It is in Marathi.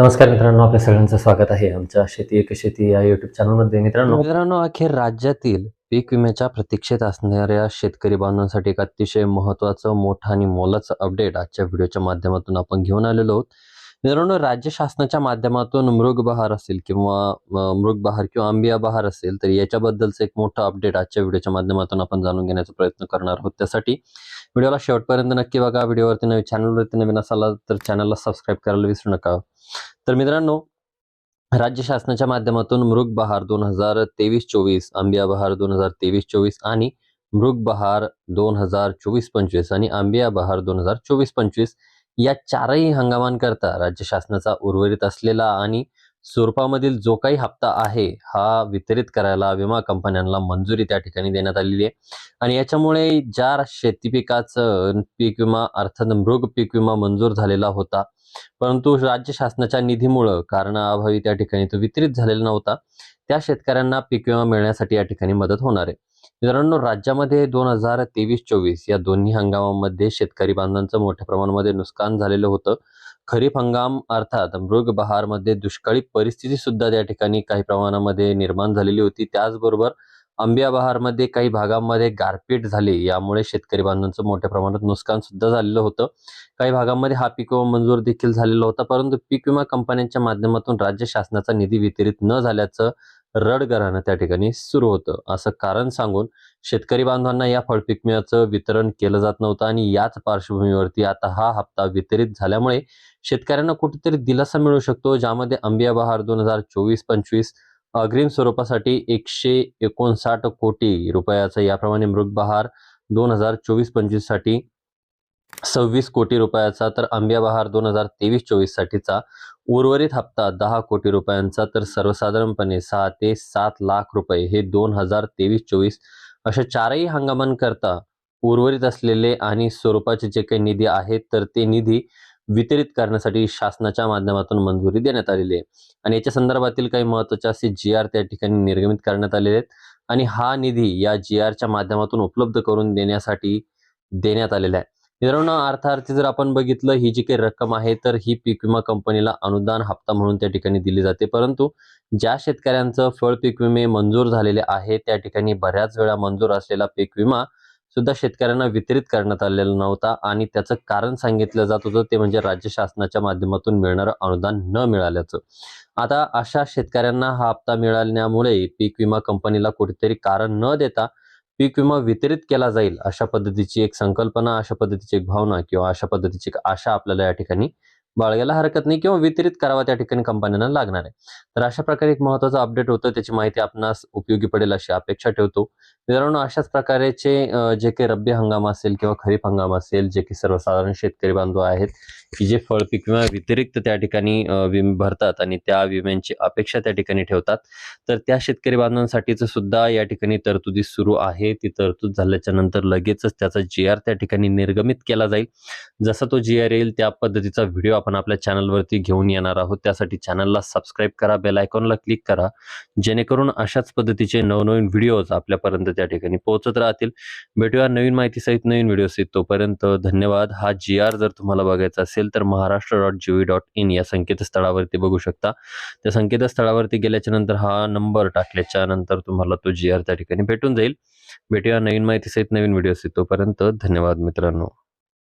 नमस्कार मित्रांनो आपल्या सगळ्यांचं स्वागत आहे आमच्या शेती एक शेती या युट्यूब चॅनलमध्ये मित्रांनो मित्रांनो अखेर राज्यातील पीक विम्याच्या प्रतीक्षेत असणाऱ्या शेतकरी बांधवांसाठी एक अतिशय महत्त्वाचं मोठं आणि मोलाचं अपडेट आजच्या व्हिडिओच्या माध्यमातून आपण घेऊन आलेलो आहोत. मित्रांनो राज्य शासनाच्या माध्यमातून मृग बहार असेल किंवा मृग बहार किंवा आंबिया बहार असेल तर याच्याबद्दलचं एक मोठं अपडेट आजच्या व्हिडिओच्या माध्यमातून आपण जाणून घेण्याचा प्रयत्न करणार आहोत. त्यासाठी व्हिडिओला शेवटपर्यंत नक्की बघा. व्हिडिओवरती नवीन चॅनलवरती नवीन असाला तर चॅनलला सबस्क्राईब करायला विसरू नका. तर मित्रांनो राज्य शासनाच्या माध्यमातून मृग बहार दोन हजार तेवीस चोवीस आंबिया बहार दोन हजार तेवीस चोवीस आणि मृग बहार दोन हजार चोवीस पंचवीस आणि आंबिया बहार दोन हजार चोवीस पंचवीस या चारही हंगामांकरता राज्य शासनाचा उर्वरित असलेला आणि स्वरूपामधील जो काही हप्ता आहे हा वितरित करायला विमा कंपन्यांना मंजुरी त्या ठिकाणी देण्यात आलेली आहे. आणि याच्यामुळे ज्या शेती पिकाचं पीक विमा अर्थात मृग पीक विमा मंजूर झालेला होता परंतु राज्य शासनाच्या निधीमुळं कारणाअभावी त्या ठिकाणी तो वितरित झालेला नव्हता. त्या शेतकऱ्यांना पीक विमा मिळण्यासाठी या ठिकाणी मदत होणार आहे. मित्रांनो राज्यामध्ये दोन हजार तेवीस चोवीस या दोन्ही हंगामामध्ये शेतकरी बांधवांचं मोठ्या प्रमाणामध्ये नुकसान झालेलं होतं. खरीप हंगाम अर्थात मृग बहारमध्ये दुष्काळी परिस्थिती सुद्धा त्या ठिकाणी काही प्रमाणामध्ये निर्माण झालेली होती. त्याचबरोबर आंब्या बहारमध्ये काही भागांमध्ये गारपीट झाली यामुळे शेतकरी बांधवांचं मोठ्या प्रमाणात नुकसान सुद्धा झालेलं होतं. काही भागांमध्ये हा पीक विमा मंजूर देखील झालेला होता परंतु पीक विमा कंपन्यांच्या माध्यमातून राज्य शासनाचा निधी वितरित न झाल्याचं रडगरानं त्या ठिकाणी सुरू होतं. असं कारण सांगून शेतकरी बांधवांना या फळपीक मिळाचं वितरण केलं जात नव्हतं आणि याच पार्श्वभूमीवरती आता हा हप्ता वितरित झाल्यामुळे शेतकऱ्यांना कुठेतरी दिलासा मिळू शकतो ज्यामध्ये अंबिया बहार दोन हजार चोवीस पंचवीस अग्रिम स्वरूपासाठी एकशे एकोणसाठ कोटी रुपयाचा याप्रमाणे मृग बहार दोन हजार चोवीस पंचवीससाठी सव्वीस कोटी रुपयाचा तर आंबिया बहार दोन हजार तेवीस चोवीससाठीचा. उर्वरित हप्ता दहा कोटी रुपयांचा तर सर्वसाधारणपणे सहा ते सात लाख रुपये हे दोन हजार तेवीस चोवीस अशा चारही हंगामांकरता उर्वरित असलेले आणि स्वरूपाचे जे काही निधी आहेत तर ते निधी वितरित करण्यासाठी शासनाच्या माध्यमातून मंजुरी देण्यात आलेली आहे. आणि याच्या संदर्भातील काही महत्त्वाचे असे जी आर त्या ठिकाणी निर्गमित करण्यात आलेले आहेत. आणि हा निधी या जी आरच्या माध्यमातून उपलब्ध करून देण्यासाठी देण्यात आलेला आहे. मित्रांनो अर्थार्थी जर आपण बघितलं ही जी काही रक्कम आहे तर ही पीक विमा कंपनीला अनुदान हप्ता म्हणून त्या ठिकाणी दिली जाते. परंतु ज्या शेतकऱ्यांचं फळ पीक विमे मंजूर झालेले आहे त्या ठिकाणी बऱ्याच वेळा मंजूर असलेला पीक विमा सुद्धा शेतकऱ्यांना वितरित करण्यात आलेला नव्हता आणि त्याचं कारण सांगितलं जात होतं ते म्हणजे राज्य शासनाच्या माध्यमातून मिळणारं अनुदान न मिळाल्याचं. आता अशा शेतकऱ्यांना हा हप्ता मिळाल्यामुळे पीक विमा कंपनीला कुठेतरी कारण न देता पीक विमा वितरित केला जाईल अशा पद्धतीची एक संकल्पना अशा पद्धतीची एक भावना किंवा अशा पद्धतीची एक आशा आपल्याला या ठिकाणी बाळगायला हरकत नाही किंवा वितरित करावा त्या ठिकाणी कंपन्यांना लागणार आहे. तर अशा प्रकारे एक महत्वाचं अपडेट होतं. त्याची माहिती आपणास उपयोगी पडेल अशी अपेक्षा ठेवतो. मित्रांनो अशाच प्रकारेचे जे काही रब्बी हंगाम असेल किंवा खरीप हंगाम असेल जे की सर्वसाधारण शेतकरी बांधव आहेत की जे फळपीक विमा व्यतिरिक्त त्या ठिकाणी विमे भरतात आणि त्या विम्यांची अपेक्षा त्या ठिकाणी ठेवतात तर त्या शेतकरी बांधवांसाठीच सुद्धा या ठिकाणी तरतुदी सुरू आहे. ती तरतूद झाल्याच्यानंतर लगेचच त्याचा जी आर त्या ठिकाणी निर्गमित केला जाईल. जसा तो जी आर येईल त्या पद्धतीचा व्हिडिओ आपण आपल्या चॅनलवरती घेऊन येणार आहोत. त्यासाठी चॅनलला सबस्क्राईब करा बेल आयकॉनला क्लिक करा जेणेकरून अशाच पद्धतीचे नवनवीन व्हिडिओज आपल्यापर्यंत त्या ठिकाणी पोहोचत राहतील. भेटूया नवीन माहितीसहित नवीन व्हिडिओ तोपर्यंत धन्यवाद. हा जी आर जर तुम्हाला बघायचा असेल तर Maharashtra dot G V dot in या संकेतस्थळावरती बघू शकता. त्या संकेतस्थळावरती गेल्याच्यानंतर हा नंबर टाकल्याच्या नंतर तुम्हाला तो जी आर त्या ठिकाणी भेटून जाईल. भेटूया नवीन माहितीसहित नवीन व्हिडिओ तोपर्यंत धन्यवाद मित्रांनो.